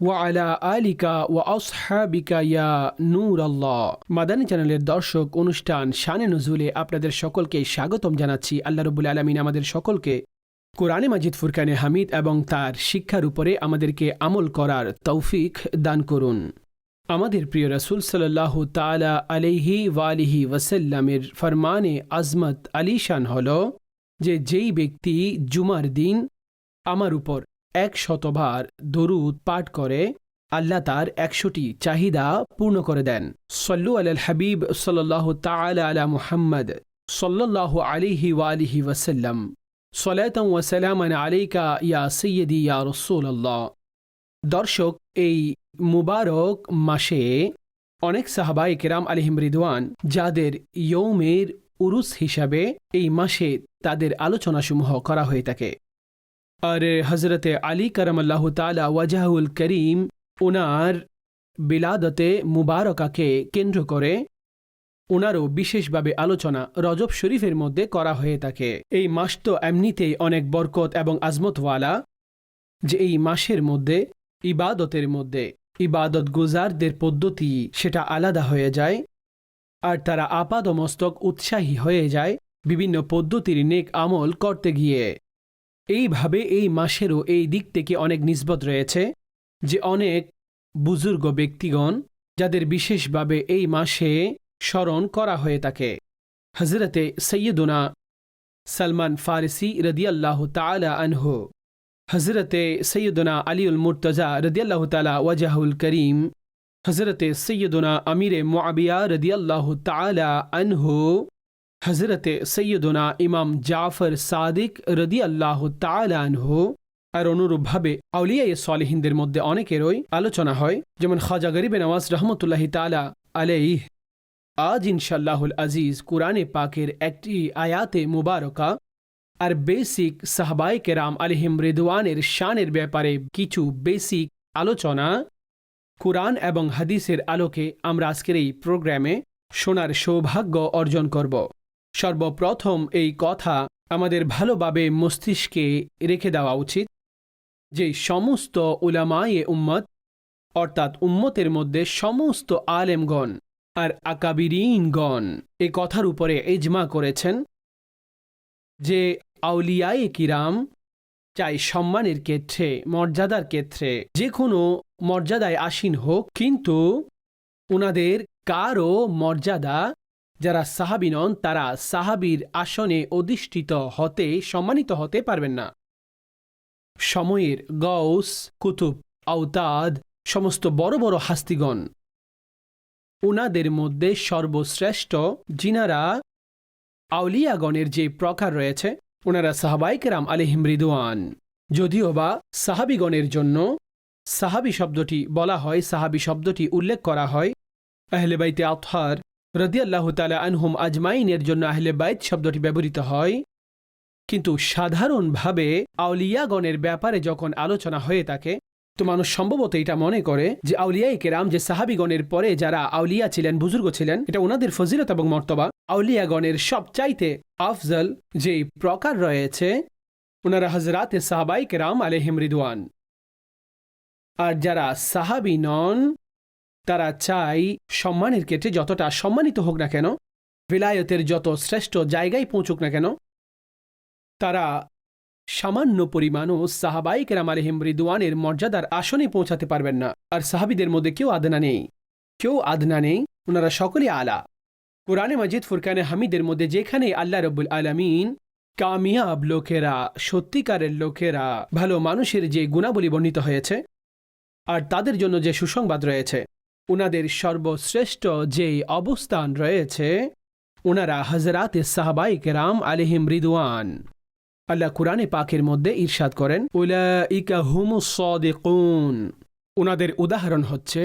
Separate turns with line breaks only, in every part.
ওয়ালা আলিকা ওয়া আসহাবিকা ইয়া নূর আল্লাহ মাদানী চ্যানেলের দর্শক অনুষ্ঠান শানে নজুলে আপনাদের সকলকে স্বাগতম জানাচ্ছি। আল্লাহ রবুল আলমিন আমাদের সকলকে কোরআনে মাজিদ ফুরকানে হামিদ এবং তার শিক্ষার উপরে আমাদেরকে আমল করার তৌফিক দান করুন। আমাদের প্রিয় রসুল সাল্লাহ তালা আলিহি ওয়ালিহি ওয়াসাল্লামের ফরমানে আজমত আলিশান হল যে, যেই ব্যক্তি জুমার দিন আমার উপর এক শতবার দরুদ পাঠ করে, আল্লাহ তার একশোটি চাহিদা পূর্ণ করে দেন। সল্লু আল হাবিব সাল্লাহ তালা আলা মুহাম্মদ সাল্লাহ আলিহি ওয়ালিহি ওয়াসাল্লাম সলাতম ওয়াসালামান আলাইকা ইয়া সৈয়দি ইয়া রসুল্লাহ দর্শক, এই মুবারক মাসে অনেক সাহাবাই কেরাম আলিহিম রিদওয়ান, যাদের ইয়ৌমের উরুস হিসাবে এই মাসে তাদের আলোচনাসমূহ করা হয়ে থাকে। আর হজরতে আলী করম আল্লাহ তালা ওয়াজাহুল করিম ওনার বিলাদতে মুবারকাকে কেন্দ্র করে ওনারও বিশেষভাবে আলোচনা রজব শরীফের মধ্যে করা হয়ে থাকে। এই মাস তো এমনিতেই অনেক বরকত এবং আজমতওয়ালা যে এই মাসের মধ্যে, ইবাদতের মধ্যে, ইবাদত গুজারদের পদ্ধতি সেটা আলাদা হয়ে যায় আর তারা আপাদমস্তক উৎসাহী হয়ে যায়, বিভিন্ন পদ্ধতির নেক আমল করতে গিয়ে। এইভাবে এই মাসেরও এই দিক থেকে অনেক নিসবত রয়েছে যে অনেক বুজুর্গ ব্যক্তিগণ যাদের বিশেষভাবে এই মাসে স্মরণ করা হয়ে থাকে। হজরতে সৈয়দুনা সলমান ফারিসি রদিয়াল্লাহ তালা আনহু হজরতে সৈয়দুনা আলিউল মুর্তজা রদিয়াল্লাহ তালা ওয়াজাহুল করিম হজরতে সৈয়দুনা আমিরে মুআবিয়া রদিয়াল্লাহ তালা আনহু হজরতে সৈয়দনা ইমাম জাফর সাদিক রদি আল্লাহ তালানহু আর অনুরূপভাবে আউলিয়া সালেহিনদের মধ্যে অনেকেরই আলোচনা হয়, যেমন খাজা গরিবে নওয়াজ রহমতুল্লাহ তালা আলাইহ। আজ ইনশাল্লাহুল আজিজ কুরআনে পাকের একটি আয়াতে মুবারকা আর বেসিক সাহবাই কেরাম আলিহিম রেদওয়ানের শানের ব্যাপারে কিছু বেসিক আলোচনা কুরআন এবং হাদিসের আলোকে আমরা আজকের এই প্রোগ্রামে শোনার সৌভাগ্য অর্জন করব। সর্বপ্রথম এই কথা আমাদের ভালোভাবে মস্তিষ্কে রেখে দেওয়া উচিত যে সমস্ত উলামায়ে উম্মত, অর্থাৎ উম্মতের মধ্যে সমস্ত আলেমগণ আর আকাবিরিনগণ এ কথার উপরে এজমা করেছেন যে আউলিয়ায়ে কিরাম চাই সম্মানের ক্ষেত্রে, মর্যাদার ক্ষেত্রে, যে কোনো মর্যাদায় আসীন হোক, কিন্তু ওনাদের কারও মর্যাদা যারা সাহাবি নন, তারা সাহাবির আসনে অধিষ্ঠিত হতে, সম্মানিত হতে পারবেন না। সময়ের গৌস কুতুব, আওতাদ, সমস্ত বড় বড় হাস্তিগণ ওনাদের মধ্যে সর্বশ্রেষ্ঠ জিনারা আউলিয়াগণের যে প্রকার রয়েছে ওনারা সাহাবাইকেরাম আলিহিম রিদওয়ান। যদিও বা সাহাবিগণের জন্য সাহাবি শব্দটি বলা হয়, সাহাবি শব্দটি উল্লেখ করা হয় আহলেবাইতে আতহার রদিয়াল্লাহ তালা আনহুম আজমাইনের জন্য আহলে বাইত শব্দটি ব্যবহৃত হয়। কিন্তু সাধারণভাবে আউলিয়াগণের ব্যাপারে যখন আলোচনা হয়ে থাকে, তো মানুষ সম্ভবত এটা মনে করে যে আউলিয়াই কেরাম, যে সাহাবিগণের পরে যারা আউলিয়া ছিলেন, বুজুর্গ ছিলেন, এটা ওনাদের ফজিলত এবং মর্তবা। আউলিয়াগণের সবচাইতে আফজল যে প্রকার রয়েছে, ওনারা হজরাতে সাহাবাই কেরাম আলেহিম রিদওয়ান। আর যারা সাহাবি নন তারা চাই সম্মানের ক্ষেত্রে যতটা সম্মানিত হোক না কেন বিলায়তের যত শ্রেষ্ঠ জায়গায় পৌঁছুক না কেন, তারা সামান্য পরিমাণও সাহাবাই কেরাম আলহিম রিদওয়ানের মর্যাদার আসনে পৌঁছাতে পারবেন না। আর সাহাবিদের মধ্যে কেউ আদনা নেই। কেউ আদনা নেই, ওনারা সকলে আলা। কোরআনে মজিদ, ফুরকানে হামিদের মধ্যে যেখানে আল্লাহ রব্বুল আলমিন কামিয়াব লোকেরা, সত্যিকারের লোকেরা, ভালো মানুষের যে গুণাবলী বর্ণিত হয়েছে, আর তাদের জন্য যে সুসংবাদ রয়েছে ওনাদের সর্বশ্রেষ্ঠ যে অবস্থান রয়েছে ওনারা হজরাতে সাহাবাই কেরাম আলিহিম রিদওয়ান। আল্লাহ কুরআনে পাকের মধ্যে ইরশাদ করেন উলা ইকা ওনাদের উদাহরণ হচ্ছে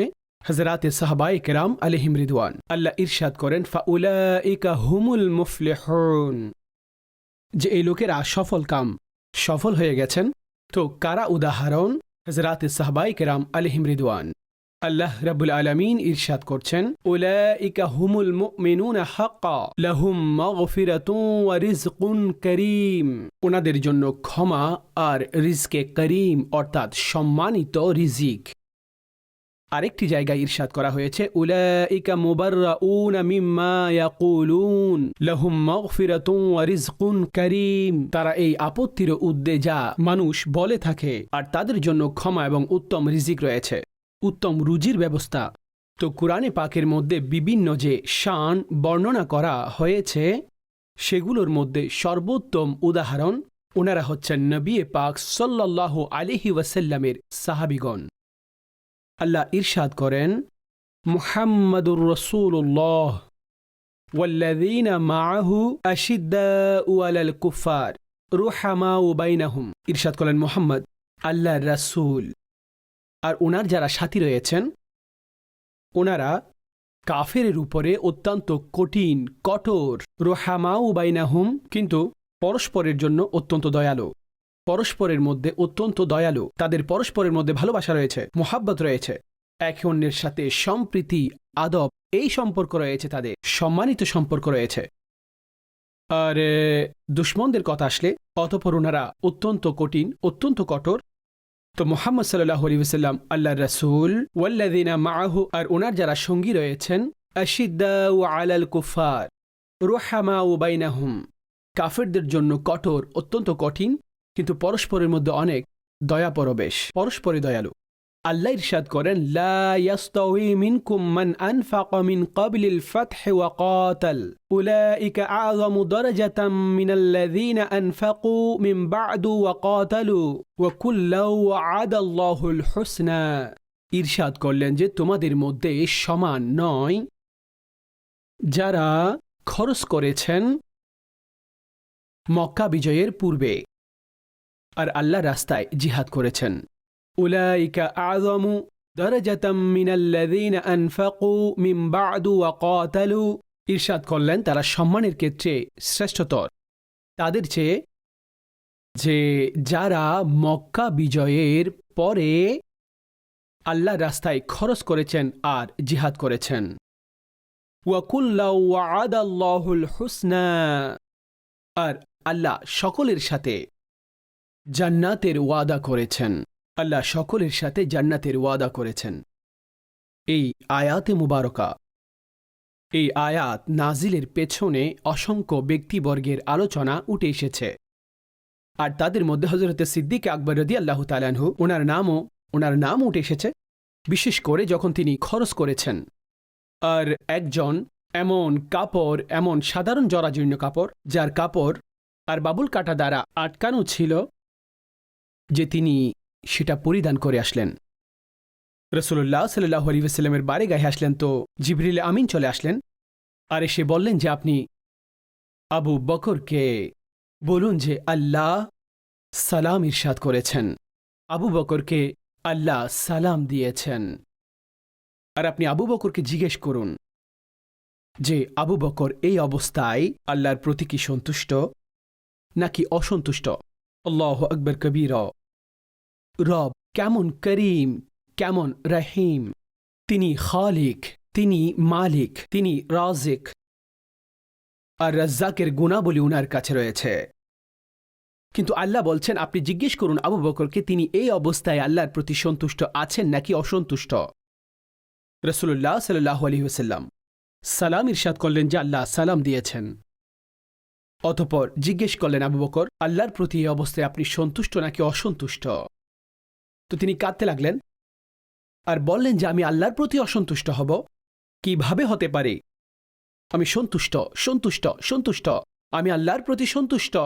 হজরাতে সাহাবাই কেরাম আলিহিম রিদওয়ান। আল্লাহ ইরশাদ করেন হুমুল মুফলিহুন। যে এই লোকেরা সফল কাম, সফল হয়ে গেছেন, তো কারা উদাহরণ? হজরাত সাহবাই কেরাম আলহিম রিদওয়ান। আল্লাহ রাবুল আলমিন ইরশাদ করছেন, উলাইকা হুমুল মুমিনুন হাক্কা, লাহুম মাগফিরাতুন ওয়া রিজকুন করিম। ওনাদের জন্য ক্ষমা আর রিজকে করিম অর্থাৎ সম্মানিত রিজিক। আরেকটি জায়গায় ইরশাদ করা হয়েছে, উলাইকা মুবাররাউনা মিম্মা ইয়াকুলুন, লাহুম মাগফিরাতুন ওয়া রিজকুন করিম। তারা এই আপত্তির উদ্দে যা মানুষ বলে থাকে, আর তাদের জন্য ক্ষমা এবং উত্তম রিজিক রয়েছে। উত্তম রুজির ব্যবস্থা তো কুরআনে পাকের মধ্যে বিভিন্ন যে শান বর্ণনা করা হয়েছে সেগুলোর মধ্যে সর্বোত্তম উদাহরণ ওনারা হচ্ছেন নবী পাক সাল্লাল্লাহু আলিহি ওয়াসাল্লামের সাহাবিগণ আল্লাহ ইরশাদ করেন মুহাম্মাদুর রসুল্লাহ والذين معه أشداء على الكفار رحماء بينهم ইরশাদ করেন মোহাম্মদ আল্লাহ রাসূল আর ওনার যারা সাথী রয়েছেন ওনারা কাফের উপরে অত্যন্ত কঠিন, কঠোর রোহামাউ বাইনাহুম, কিন্তু পরস্পরের জন্য অত্যন্ত দয়ালু। পরস্পরের মধ্যে অত্যন্ত দয়ালু। তাদের পরস্পরের মধ্যে ভালোবাসা রয়েছে, মোহাব্বত রয়েছে। একে অন্যের সাথে সম্প্রীতি, আদব, এই সম্পর্ক রয়েছে তাদের, সম্মানিত সম্পর্ক রয়েছে। আর, দুশ্মনদের কথা আসলে, অতপর ওনারা অত্যন্ত কঠিন, অত্যন্ত কঠোর তো মোহাম্মদ সাল্লাহ আলী ওসাল্লাম আল্লাহ রসুল ওয়াল্লাদিনা মাহু আর ওনার যারা সঙ্গী রয়েছেন আশিদ্দা ও আলাল কুফার রোহামা ও বাইনাহুম। কাফেরদের জন্য কঠোর, অত্যন্ত কঠিন, কিন্তু পরস্পরের মধ্যে অনেক দয়া পরবেশ পরস্পরে দয়ালু। আল্লাহ ইরশাদ করেন, লা মিনকুম মান আনফাকা মিন ক্বাবলিল ফাতহি ওয়া ক্বাতাল। উলাইকা আযমু দারাজাতাম মিনাল্লাযীনা আনফাকু মিন বা'দু ওয়া ক্বাতালু ওয়া কুল্লাউ ওয়া'আদাল্লাহুল হুসনা ইরশাদ করলেন যে, তোমাদের মধ্যে সমান নয় যারা খরচ করেছেন মক্কা বিজয়ের পূর্বে। আর আল্লাহ রাস্তায় জিহাদ করেছেন। উলাইকা আযমু দারাজাতাম মিনাল্লাযীনা আনফাকু বা'দু ওয়া ক্বাতালু ইরশাদ করলেন তারা সম্মানের ক্ষেত্রে শ্রেষ্ঠতর। তাদের চেয়ে যে যারা মক্কা বিজয়ের পরে আল্লাহ রাস্তায় খরচ করেছেন আর জিহাদ করেছেন। ওয়াদাল্লাহুল হুসনা। আর আল্লাহ সকলের সাথে জান্নাতের ওয়াদা করেছেন। আল্লাহ সকলের সাথে জান্নাতের ওয়াদা করেছেন। এই আয়াতে মুবারকা। এই আয়াত নাজিলের পেছনে অসংখ্য ব্যক্তিবর্গের আলোচনা উঠে এসেছে। আর তাদের মধ্যে হজরতে সিদ্দিক আকবর রদি আল্লাহ তালানহু ওনার নামও, ওনার নাম উঠে এসেছে, বিশেষ করে যখন তিনি খরচ করেছেন। আর একজন এমন কাপড়, এমন সাধারণ জরাজীর্ণ কাপড়, যার কাপড় আর বাবুল কাটা দ্বারা আটকানো ছিল যে তিনি সেটা পরিধান করে আসলেন। রসুল্লাহ সাল্লাহ আলী ওসাল্লামের বারে গায়ে আসলেন তো জিবরিল আমিন চলে আসলেন। আর এসে বললেন যে, আপনি আবু বকরকে বলুন যে আল্লাহ সালাম ইরশাদ করেছেন। আবু বকরকে আল্লাহ সালাম দিয়েছেন। আর আপনি আবু বকরকে জিজ্ঞেস করুন যে, আবু বকর এই অবস্থায় আল্লাহর প্রতি কি সন্তুষ্ট নাকি অসন্তুষ্ট? আল্লাহ আকবর কবির। রব কেমন করিম, কেমন রহিম। তিনি খালিক, তিনি মালিক, তিনি রাজিক। আর রাজ্জাকের গুণাবলী উনার কাছে রয়েছে। কিন্তু আল্লাহ বলছেন, আপনি জিজ্ঞেস করুন, আবু বকরকে তিনি এই অবস্থায় আল্লাহর প্রতি সন্তুষ্ট আছেন নাকি অসন্তুষ্ট? রসুল্লাহ সাল্লাহ আলী ওসাল্লাম সালাম ইরশাদ করলেন যে আল্লাহ সালাম দিয়েছেন। অতপর জিজ্ঞেস করলেন, আবু বকর, আল্লাহর প্রতি এই অবস্থায় আপনি সন্তুষ্ট নাকি অসন্তুষ্ট? তো তিনি কাঁদতে লাগলেন আর বললেন যে আমি আল্লাহর প্রতি অসন্তুষ্ট হব। কীভাবে হতে পারে? আমি সন্তুষ্ট সন্তুষ্ট সন্তুষ্ট। আমি আল্লাহর প্রতি সন্তুষ্ট।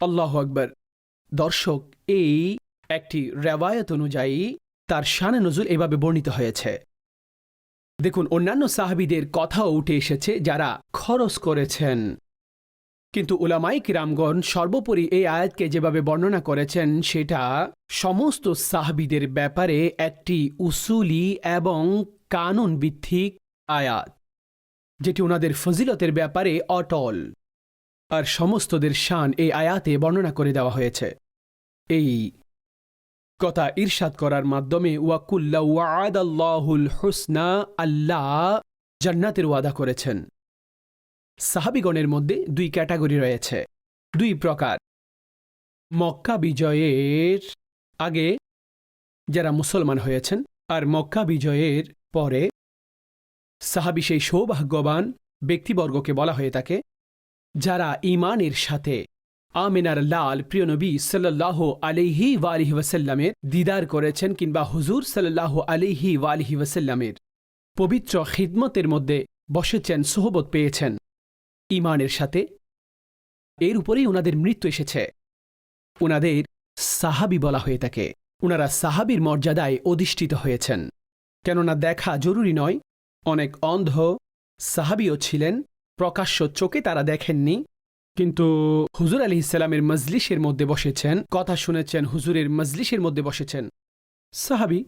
আল্লাহ আকবর। দর্শক, এই একটি রেওয়ায়ত অনুযায়ী তার শানে নজুল এভাবে বর্ণিত হয়েছে। দেখুন, অন্যান্য সাহাবিদের কথাও উঠে এসেছে যারা খরচ করেছেন। কিন্তু উলামাই কিরামগণ সর্বোপরি এই আয়াতকে যেভাবে বর্ণনা করেছেন, সেটা সমস্ত সাহাবিদের ব্যাপারে একটি উসুলি এবং কানুন ভিত্তিক আয়াত, যেটি ওনাদের ফজিলতের ব্যাপারে অটল। আর সমস্তদের শান এই আয়াতে বর্ণনা করে দেওয়া হয়েছে। এই কথা ঈর্ষাদ করার মাধ্যমে, ওয়াকুল্লা ওয়াদাল্লাহুল হুসনা, আল্লাহ জান্নাতের ওয়াদা করেছেন। সাহাবিগণের মধ্যে দুই ক্যাটাগরি রয়েছে। দুই প্রকার। মক্কা বিজয়ের আগে যারা মুসলমান হয়েছেন আর মক্কা বিজয়ের পরে সাহাবি সেই সৌভাগ্যবান ব্যক্তিবর্গকে বলা হয়ে থাকে, যারা ইমানের সাথে আমিনার লাল প্রিয় নবী সাল্লাহ আলিহি ওয়ালিহি ওয়াসাল্লামের দিদার করেছেন কিংবা হুজুর সাল্লাহ আলিহি ওয়ালিহি ওয়াসাল্লামের পবিত্র খিদমতের মধ্যে বসেছেন, সোহবত পেয়েছেন। ইমানের সাথে। এর উপরেই ওনাদের মৃত্যু এসেছে। ওনাদের সাহাবি বলা হয়ে থাকে। ওনারা সাহাবির মর্যাদায় অধিষ্ঠিত হয়েছেন। কেননা দেখা জরুরি নয়, অনেক অন্ধ সাহাবিও ছিলেন, প্রকাশ্য চোখে তারা দেখেননি। কিন্তু হুজুর আলি ইসলামের মজলিসের মধ্যে বসেছেন, কথা শুনেছেন, হুজুরের মজলিসের মধ্যে বসেছেন। সাহাবি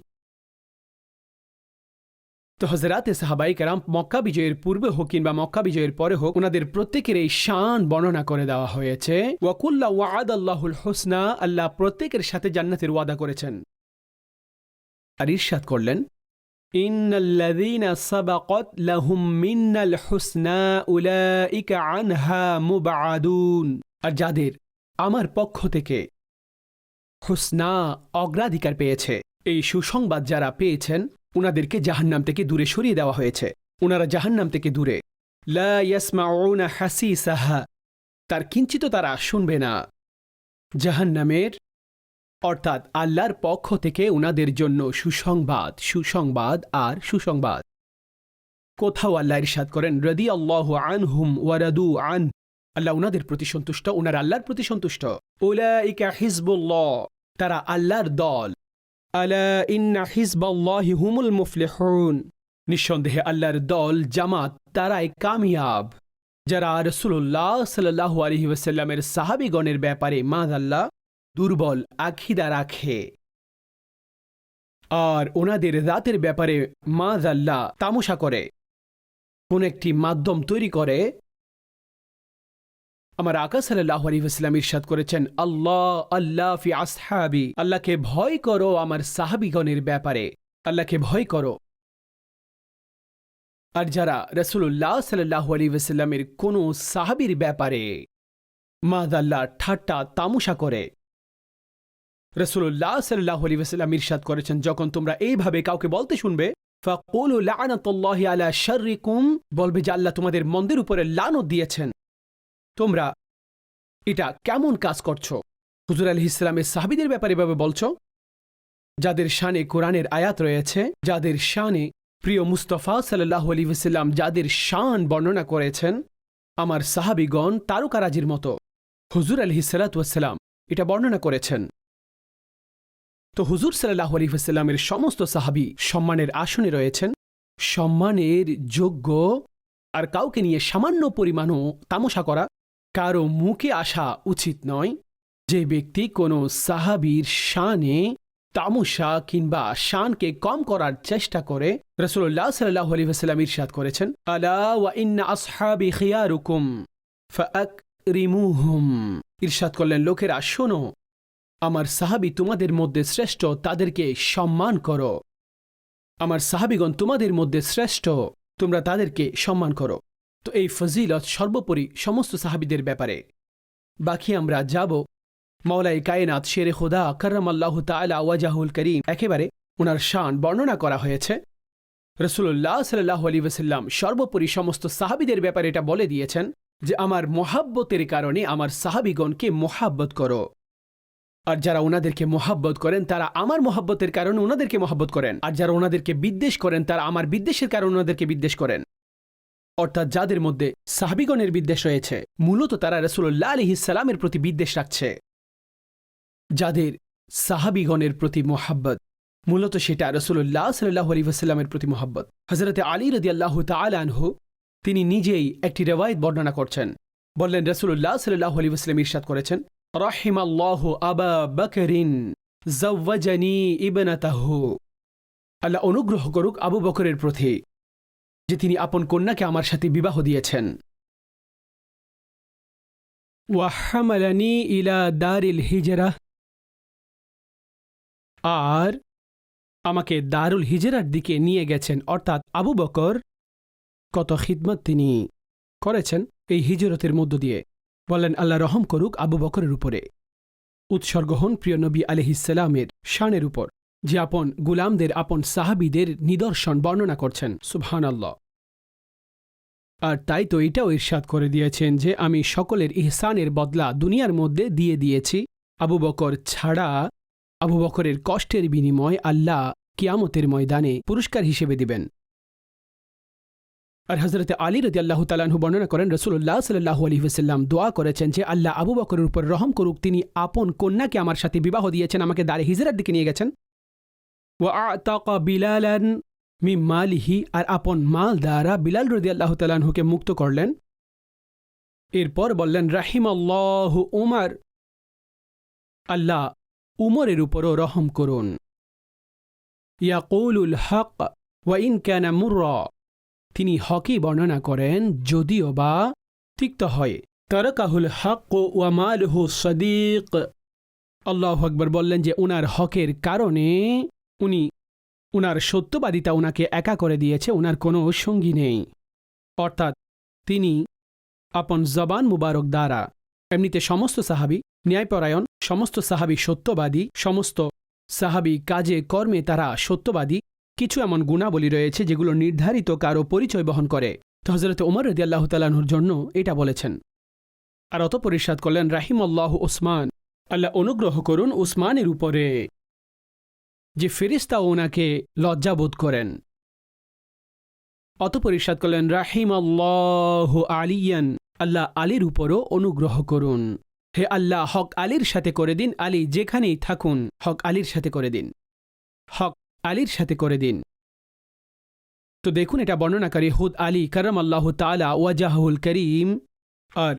তো হজরাতে সাহাবাই কারাম মক্কা বিজয়ের পূর্বে হোক কিংবা মক্কা বিজয়ের পরে হোক, ওনাদের প্রত্যেকের এই শান বর্ণনা করে দেওয়া হয়েছে। ওয়াকুল্লা ওয়াদ আল্লাহুল হোসনা, আল্লাহ প্রত্যেকের সাথে জান্নাতের ওয়াদা করেছেন। আর ইরশাদ করলেন আনহা আর যাদের আমার পক্ষ থেকে হুসনা অগ্রাধিকার পেয়েছে, এই সুসংবাদ যারা পেয়েছেন উনাদেরকে জাহান্নাম থেকে দূরে সরিয়ে দেওয়া হয়েছে। উনারা জাহান্নাম থেকে দূরে। লা ইয়াসমাউনা হাসিসাহা। তার কিঞ্চিত তারা শুনবে না। জাহান্নামের, অর্থাৎ আল্লাহর পক্ষ থেকে উনাদের জন্য সুসংবাদ সুসংবাদ আর সুসংবাদ। কোথাও আল্লাহ ইরশাদ করেন রদি আল্লাহ আনহুম ওয়ারাদু আন আল্লাহ উনাদের প্রতি সন্তুষ্ট, উনার আল্লাহর প্রতি সন্তুষ্ট। উলাইকা হিজবুল্লাহ। তারা আল্লাহর দল। হুমুল নিঃসন্দেহে আল্লাহর দল, জামাত তারাই কামিয়াব। যারা রসুল্লাহ সাল্লাহ আলহি ওয়াসাল্লামের সাহাবিগণের ব্যাপারে মাদ আল্লাহ দুর্বল আখিদা রাখে। আর ওনাদের রাতের ব্যাপারে মাদ আল্লাহ তামসা করে। কোন একটি মাধ্যম তৈরি করে আমার আকা সাল্লাহ আলী ইসলাম ইরশাদ করেছেন, আল্লাহ আল্লাহ ফি আসহাবি, আল্লাহকে ভয় করো আমার সাহাবিগণের ব্যাপারে, আল্লাহকে ভয় করো। আর যারা রসুল্লাহ সাল্লাহ আলী ওসাল্লামের কোনো সাহাবির ব্যাপারে মাদ আল্লাহ ঠাট্টা তামুসা করে রসুল্লাহ সাল্লাহ আলী ওসাল্লাম ইরশাদ করেছেন, যখন তোমরা এইভাবে কাউকে বলতে শুনবে, ফাকুলু আলা শাররিকুম, বলবে যে আল্লাহ তোমাদের মন্দের উপরে লানত দিয়েছেন। তোমরা, এটা কেমন কাজ করছ? হুজুর আলহ ইসলামের সাহাবিদের ব্যাপারে এভাবে বলছো? যাদের শানে কোরআনের আয়াত রয়েছে, যাদের শানে প্রিয় মুস্তফা সাল্লাহ আলী ওসাল্লাম যাদের শান বর্ণনা করেছেন, আমার সাহাবিগণ তারকারাজির মতো। হুজুর আলহি সাল্লাতাম এটা বর্ণনা করেছেন। তো হুজুর সাল্লাহ আলী ওসাল্লামের সমস্ত সাহাবি সম্মানের আসনে রয়েছেন। সম্মানের যোগ্য আর কাউকে নিয়ে সামান্য পরিমাণও তামসা করা কারও মুখে আসা উচিত নয়। যে ব্যক্তি কোনো সাহাবির শানে তামসা কিংবা শানকে কম করার চেষ্টা করে রসুল্লাহ সাল্লাহ আলী ওসাল্লাম ইরশাদ করেছেন, আলা ওয়া ইন্না আসহাবি খিয়ারুকুম ফাকরিমুহুম ইরশাদ করলেন, লোকেরা, শোনো, আমার সাহাবি তোমাদের মধ্যে শ্রেষ্ঠ, তাদেরকে সম্মান করো। আমার সাহাবিগণ তোমাদের মধ্যে শ্রেষ্ঠ, তোমরা তাদেরকে সম্মান করো। তো এই ফজিলত সর্বোপরি সমস্ত সাহাবিদের ব্যাপারে। বাকি আমরা যাব মাওলাই কায়নাত শেরে খোদা করম আল্লাহ তালা ওয়াজাহুল করিম একেবারে ওনার শান বর্ণনা করা হয়েছে। রসুল্লাহ সাল্লাহ আলী ওসাল্লাম সর্বোপরি সমস্ত সাহাবিদের ব্যাপারে এটা বলে দিয়েছেন যে, আমার মোহাব্বতের কারণে আমার সাহাবিগণকে মোহাব্বত করো। আর যারা ওনাদেরকে মোহাব্বত করেন, তারা আমার মোহাব্বতের কারণে ওনাদেরকে মোহাব্বত করেন। আর যারা ওনাদেরকে বিদ্বেষ করেন, তারা আমার বিদ্বেষের কারণে ওনাদেরকে বিদ্বেষ করেন। অর্থাৎ যাদের মধ্যে সাহাবিগণের বিদ্বেষ রয়েছে, মূলত তারা রসুল্লাহ আলি ইসালামের প্রতি বিদ্বেষ রাখছে। যাদের সাহাবিগণের প্রতি মোহাব্বত, মূলত সেটা রসুল্লাহ সাল্লাহ আলী ওসাল্লামের প্রতি মোহাব্বত। হজরতে আলী রদি আল্লাহ তালানহু তিনি নিজেই একটি রেওয়ায়ত বর্ণনা করছেন। বললেন রসুল্লাহ সাল্লাহ আলী ওসলাম ইরশাদ করেছেন রহিম আল্লাহ আবা বকরিন জওয়াজানি ইবনাতাহু। আল্লাহ অনুগ্রহ করুক আবু বকরের প্রতি যে তিনি আপন কন্যাকে আমার সাথে বিবাহ দিয়েছেন। ইলা দারিল আর আমাকে দারুল হিজরার দিকে নিয়ে গেছেন, অর্থাৎ আবু বকর। কত খিদমত তিনি করেছেন এই হিজরতের মধ্য দিয়ে। বলেন, আল্লাহ রহম করুক আবু বকরের উপরে। উৎসর্গ হন প্রিয় নবী আলহিসাল্লামের শানের উপর। যে আপন গুলামদের, আপন সাহাবিদের নিদর্শন বর্ণনা করছেন। সুবহান আর তাই তো এটাও ইরশাদ করে দিয়েছেন যে, আমি সকলের ইহসানের বদলা দুনিয়ার মধ্যে দিয়ে দিয়েছি। আবু বকর ছাড়া আবু বকরের কষ্টের বিনিময় আল্লাহ কিয়ামতের ময়দানে পুরস্কার হিসেবে দিবেন। আর হজরত আলী রদি আল্লাহ তালাহু বর্ণনা করেন রসুল্লাহ সাল্লাহ আলী ওসাল্লাম দোয়া করেছেন যে, আল্লাহ আবু বকরের উপর রহম করুক, তিনি আপন কন্যাকে আমার সাথে বিবাহ দিয়েছেন, আমাকে দাঁড়ে হিজরার দিকে নিয়ে গেছেন। ও আতাকা বিলালান মি মালিহি আর আপন মাল দ্বারা বিলাল রদি মুক্ত করলেন। এরপর বললেন রাহিম আল্লাহ উমার। আল্লাহ উমরের উপরও রহম করুন। ইয়াকুলুল হক ওয়াইন ক্যানা মুর্রা। তিনি হকই বর্ণনা করেন, যদিও বা তিক্ত হয়। তারকাহুল হক ওয়ামালহু সদিক। আল্লাহ আকবর বললেন যে, উনার হকের কারণে উনি, উনার সত্যবাদিতা ওনাকে একা করে দিয়েছে, উনার কোনো সঙ্গী নেই। অর্থাৎ তিনি আপন জবান মুবারক দ্বারা, এমনিতে সমস্ত সাহাবি ন্যায়পরায়ণ, সমস্ত সাহাবি সত্যবাদী, সমস্ত সাহাবি কাজে কর্মে তারা সত্যবাদী, কিছু এমন গুণাবলী রয়েছে যেগুলো নির্ধারিত কারও পরিচয় বহন করে। তো হজরত উমর রদি আল্লাহ তালাহুর জন্য এটা বলেছেন। আর অত পরিষাদ করলেন রাহিম আল্লাহ ওসমান, আল্লাহ অনুগ্রহ করুন উসমানের উপরে। যে ফেরিস্তা ওনাকে লজ্জাবোধ করেন। অত পরিষাদ করলেন রাহিম আল্লাহ আলিয়ান, আল্লাহ আলীর উপরও অনুগ্রহ করুন। হে আল্লাহ, হক আলীর সাথে করে দিন, আলী যেখানেই থাকুন, হক আলীর সাথে করে দিন। হক আলীর সাথে করে দিন। তো দেখুন, এটা বর্ণনাকারী হুদ আলী কারাম আল্লাহ তালা ওয়াজাহুল করিম আর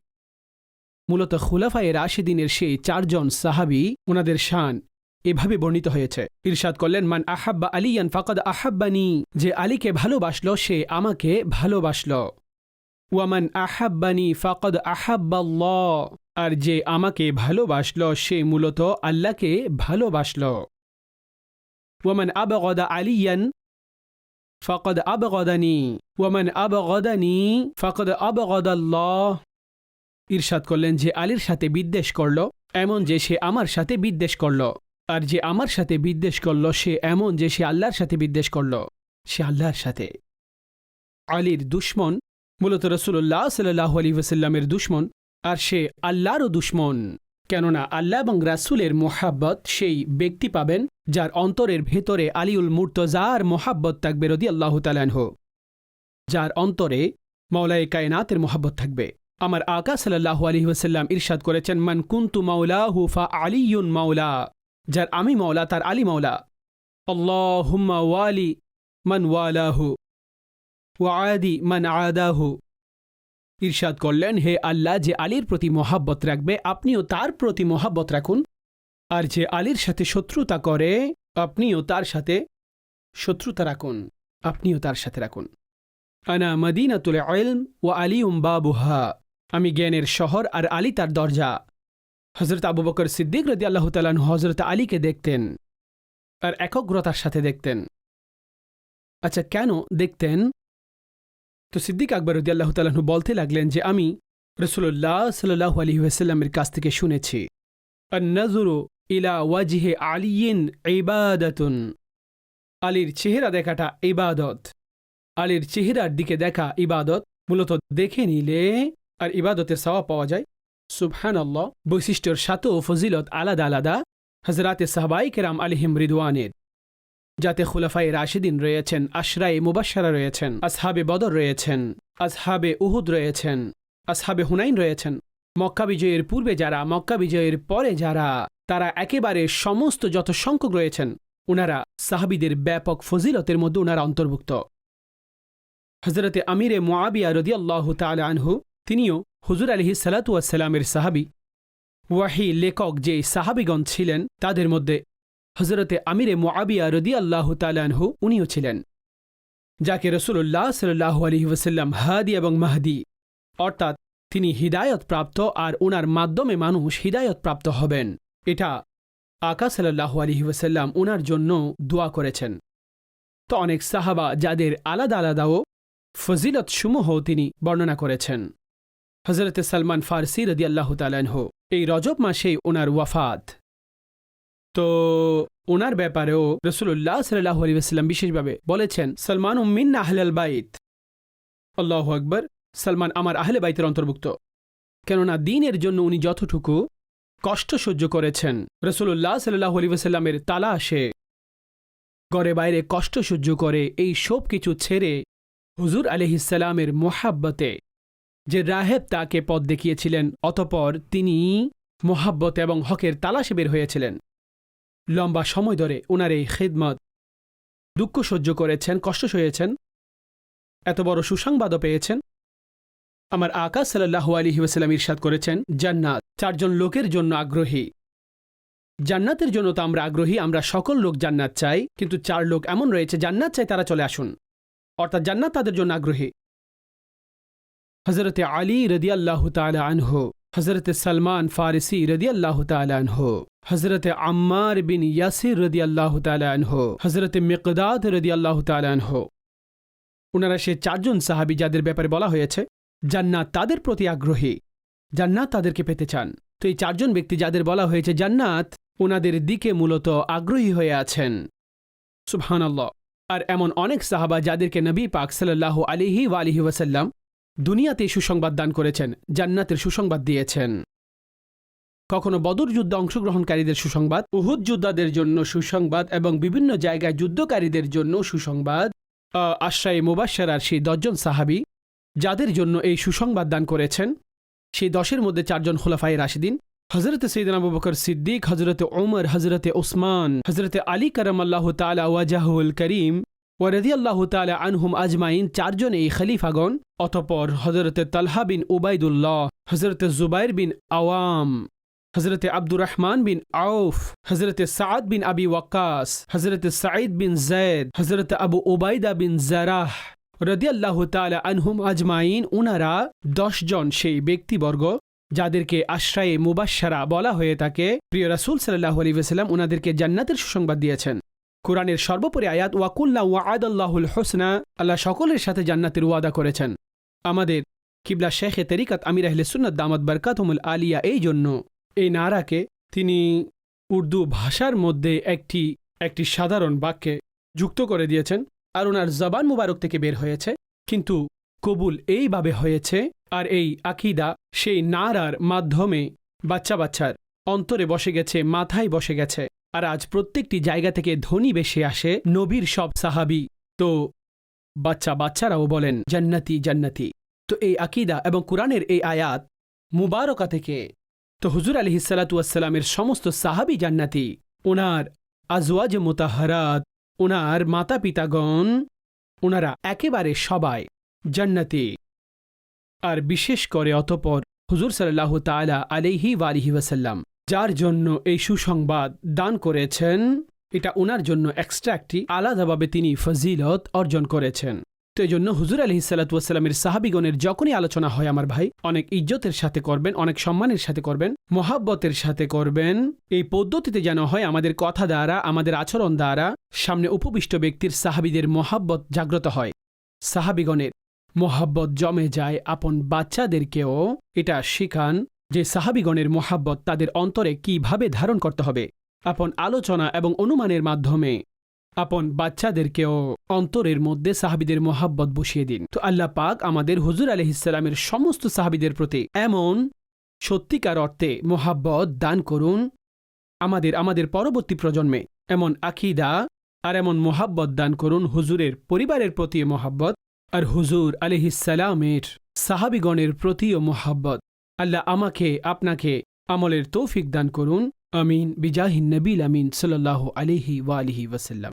মূলত খুলাফায়ে রাশেদিনের সেই চারজন সাহাবি, ওনাদের শান। এভাবে বর্ণিত হয়েছে। ইরশাদ করলেন, মান আহাব্বা আলিয়ান ফাকদ আহাব্বানি, যে আলীকে ভালোবাসল, সে আমাকে ভালোবাসল। ওয়ামান আহাব্বানি ফাকদ আহাব্বাল্লাহ, আর যে আমাকে ভালোবাসল, সে মূলত আল্লাহকে ভালোবাসল। ওয়ামান আবগদা আলিয়ান ফকদ আবগদানি, ওয়ামান আবগদানি ফকদ আবগদাল্লাহ। ইরশাদ করলেন, যে আলীর সাথে বিদ্বেষ করল, এমন যে সে আমার সাথে বিদ্বেষ করল। আর যে আমার সাথে বিদ্বেষ করল, সে এমন যে সে আল্লাহর সাথে বিদ্বেষ করল। সে আল্লাহর সাথে। আলীর দুশ্মন, মূলত রসুল্লাহ সাল্লাহ আলী ওসাল্লামের দুশ্মন, আর সে আল্লাহরও দুশ্মন। কেননা আল্লাহ এবং রাসুলের মোহাব্বত সেই ব্যক্তি পাবেন যার অন্তরের ভেতরে আলিউল মুর্তজার মোহাব্বত থাকবে রদি আল্লাহ তালানহ যার অন্তরে মাওলায় কায়নাতের মোহাব্বত থাকবে। আমার আকা সাল্লাহ আলী ওসাল্লাম ইরশাদ করেছেন, মান কুন্তু মাওলাহু ফা আলিউন মাওলা। যার আমি মাওলা, তার আলী মাওলা। আল্লাহুম্মা ওয়ালি মান ওয়ালাহু ওয়াদি মান আদাহু। ইরশাদ করলেন, হে আল্লাহ, যে আলীর প্রতি মহাব্বত রাখবে, আপনিও তার প্রতি মহাব্বত রাখুন। আর যে আলীর সাথে শত্রুতা করে, আপনিও তার সাথে শত্রুতা রাখুন। আপনিও তার সাথে রাখুন। আনা মদিনাতুল ইলম ও আলী বাবুহা। আমি জ্ঞানের শহর আর আলী তার দরজা। হজরত আবু বকর সিদ্দিক রদি আল্লাহ তালান হজরত আলীকে দেখতেন আর একগ্রতার সাথে দেখতেন। আচ্ছা কেন দেখতেন? তো সিদ্দিক আকবর রদি আল্লাহ তালাহু বলতে লাগলেন যে, আমি রসুল্লাহ সাল্লাহ আলী ওয়াসাল্লামের কাছ থেকে শুনেছি আর নজরু ইলা ওয়াজিহে আলিয়িন ইবাদতুন, আলীর চেহারা দেখাটা ইবাদত, আলীর চেহারার দিকে দেখা ইবাদত, মূলত দেখে নিলে আর ইবাদতের সাওয়া পাওয়া যায় সুবহান আল্লাহ সাথে সাথেও ফজিলত আলাদা আলাদা হজরাতে সাহবাই কেরাম আলিহিম রিদওয়ানের। যাতে খুলাফাই রাশিদিন রয়েছেন আশরাই মুবাসারা রয়েছেন, আসহাবে বদর রয়েছেন, আসহাবে উহুদ রয়েছেন, আসহাবে হুনাইন রয়েছেন। মক্কা বিজয়ের পূর্বে যারা, মক্কা বিজয়ের পরে যারা, তারা একেবারে সমস্ত যত সংখ্যক রয়েছেন, উনারা সাহাবিদের ব্যাপক ফজিলতের মধ্যে উনারা অন্তর্ভুক্ত। হজরতে আমিরে মোয়াবিয়া রদি আল্লাহ তাল আনহু, তিনিও হুজুর আলহি সালাতুয়াসাল্লামের সাহাবি, ওয়াহি লেখক যে সাহাবিগণ ছিলেন, তাদের মধ্যে হজরতে আমিরে মোয়াবিয়া রদি আল্লাহ তালানহু উনিও ছিলেন, যাকে রসুল্লাহ সাল্লাহ আলী ওসাল্লাম হাদি এবং মাহদি, অর্থাৎ তিনি হিদায়ত প্রাপ্ত আর ওনার মাধ্যমে মানুষ হিদায়ত প্রাপ্ত হবেন। এটা আকা সাল্লাহ আলহি ওসাল্লাম ওনার জন্য দোয়া করেছেন। তো অনেক সাহাবা যাদের আলাদা আলাদাও ফজিলত সমূহ তিনি বর্ণনা করেছেন। হজরত সালমান ফারসি রদি আল্লাহ তালানহ এই রজব মাসেই ওনার ওয়াফাত। তো ওনার ব্যাপারেও রসুল্লাহ সাল্লাহ আলী ওসাল্লাম বিশেষভাবে বলেছেন, সলমান উম্মিন আহলাল বাইত। আল্লাহ আকবর, সলমান আমার আহলে বাইতের অন্তর্ভুক্ত। কেননা দিনের জন্য উনি যতটুকু কষ্ট সহ্য করেছেন রসুল্লাহ সাল্লাহ আলী ওসাল্লামের তালা আসে গড়ে বাইরে কষ্ট সহ্য করে এই সব কিছু ছেড়ে হুজুর আলহিসাল্লামের মোহাব্বতে যে রাহেব তাকে পথ দেখিয়েছিলেন, অতপর তিনি মোহাব্বত এবং হকের তালাশে বের হয়েছিলেন। লম্বা সময় ধরে ওনার এই খেদমত, দুঃখ সহ্য করেছেন, কষ্ট সয়েছেন এত বড় সুসংবাদও পেয়েছেন। আমার আকাশ সাল্লাহু আলহি ওসালাম ইরশাদ করেছেন, জান্নাত চারজন লোকের জন্য আগ্রহী। জান্নাতের জন্য তো আমরা আগ্রহী, আমরা সকল লোক জান্নাত চাই, কিন্তু চার লোক এমন রয়েছে, জান্নাত চাই তারা চলে আসুন। অর্থাৎ জান্নাত তাদের জন্য আগ্রহী। হজরতে আলী রদি আল্লাহ আনহ হজরত সলমান ফারিসি আল্লাহ আনহ হজরত আম্মার বিন ইয়াসির রদি আল্লাহ আনহ হজরত মিকদাদ রদি আল্লাহ আনহ। ওনারা সে চারজন সাহাবি যাদের ব্যাপারে বলা হয়েছে, জান্নাত তাদের প্রতি আগ্রহী, জান্নাত তাদেরকে পেতে চান। তো এই চারজন ব্যক্তি যাদের বলা হয়েছে জান্নাত ওনাদের দিকে মূলত আগ্রহী হয়ে আছেন। সুবহানাল্লাহ। আর এমন অনেক সাহাবা যাদেরকে নবী পাক সাল্লাহ আলিহি ওয়ালিহি ওয়াসাল্লাম দুনিয়াতে সুসংবাদ দান করেছেন, জান্নাতের সুসংবাদ দিয়েছেন। কখনো বদর যুদ্ধে অংশগ্রহণকারীদের সুসংবাদ, উহুদ যোদ্ধাদের জন্য সুসংবাদ এবং বিভিন্ন জায়গায় যুদ্ধকারীদের জন্য সুসংবাদ আশ্রায় মুবাসার সেই দশজন সাহাবি, যাদের জন্য এই সুসংবাদ দান করেছেন, সেই দশের মধ্যে চারজন খোলাফাই রাশিদিন হজরতে সৈদান আবু বকর সিদ্দিক হজরতে ওমর হজরতে ওসমান হজরতে আলী করম আল্লাহ তালা ওয়াজাহুল করিম ওয়ারদি আল্লাহ তালা আনহুম আজমাইন চারজন এই খলিফাগণ, অতপর হজরতে তালহা বিন উবাইদুল্লাহ হজরতে জুবাইর বিন আওয়াম হজরতে আব্দুর রহমান বিন আউফ হজরতে সাদ বিন আবি ওয়াকাস হজরতে সাঈদ বিন জৈদ হজরতে আবু ওবায়দা বিন জারাহ। রদিয়াল্লাহ তালা আনহুম আজমাইন উনারা দশজন সেই ব্যক্তিবর্গ, যাদেরকে আশ্রয়ে মুবাসারা বলা হয়ে থাকে। প্রিয় রাসুল সাল্লাহ আলী ওসাল্লাম উনাদেরকে জান্নাতের সুসংবাদ দিয়েছেন। কোরআনের সর্বোপরি আয়াত, ওয়াকুল্লা ওয়াদাল্লাহুল হোসনা আল্লাহ সকলের সাথে জান্নাতের ওয়াদা করেছেন। আমাদের কিবলা শেখে তেরিকাত আমির আহলে সুন্নত দামাত বরকাতমুল আলিয়া এই জন্য এই নারাকে তিনি উর্দু ভাষার মধ্যে একটি একটি সাধারণ বাক্যে যুক্ত করে দিয়েছেন আর ওনার জবান মুবারক থেকে বের হয়েছে। কিন্তু কবুল এইভাবে হয়েছে আর এই আকিদা সেই নারার মাধ্যমে বাচ্চা বাচ্চার অন্তরে বসে গেছে, মাথায় বসে গেছে। আর আজ প্রত্যেকটি জায়গা থেকে ধনী বেশি আসে নবীর সব সাহাবি। তো বাচ্চা বাচ্চারাও বলেন, জান্নাতি জান্নাতি। তো এই আকিদা এবং কোরআনের এই আয়াত মুবারকা থেকে, তো হুজুর আলি হিসালাতুয়াসাল্লামের সমস্ত সাহাবি জান্নাতি, ওনার আজওয়াজ মোতাহারাত, ওনার মাতা পিতাগণ ওনারা একেবারে সবাই জান্নাতি। আর বিশেষ করে অতপর হুজুর সাল্লাহ তালা আলিহি ওয়ালিহি ওয়াসাল্লাম। যার জন্য এই সুসংবাদ দান করেছেন, এটা ওনার জন্য এক্সট্রা একটি আলাদাভাবে তিনি ফজিলত অর্জন করেছেন। তো এই জন্য হুজুর আলহি সাল্লাতুয়াসাল্লামের সাহাবিগণের যখনই আলোচনা হয় আমার ভাই, অনেক ইজ্জতের সাথে করবেন, অনেক সম্মানের সাথে করবেন, মোহাব্বতের সাথে করবেন, এই পদ্ধতিতে যেন হয় আমাদের কথা দ্বারা, আমাদের আচরণ দ্বারা সামনে উপবিষ্ট ব্যক্তির সাহাবিদের মোহাব্বত জাগ্রত হয়। সাহাবিগণের মোহাব্বত জমে যায় আপন বাচ্চাদেরকেও, এটা শিখান যে সাহাবিগণের মোহাব্বত তাদের অন্তরে কীভাবে ধারণ করতে হবে। আপন আলোচনা এবং অনুমানের মাধ্যমে আপন বাচ্চাদেরকেও অন্তরের মধ্যে সাহাবিদের মোহাব্বত বসিয়ে দিন। তো আল্লাহ পাক আমাদের হুজুর আলহিসাল্লামের সমস্ত সাহাবিদের প্রতি এমন সত্যিকার অর্থে মোহাব্বত দান করুন, আমাদের আমাদের পরবর্তী প্রজন্মে এমন আকিদা আর এমন মোহাব্বত দান করুন, হুজুরের পরিবারের প্রতি মোহাব্বত আর হুজুর আলহিসাল্লামের সাহাবিগণের প্রতিও মোহাব্বত। আল্লাহ আমাকে, আপনাকে আমলের তৌফিক দান করুন। আমিন। বিজাহিন নবীল আমিন সাল্লাহ আলিহি ওয়ালিহি ওসাল্লাম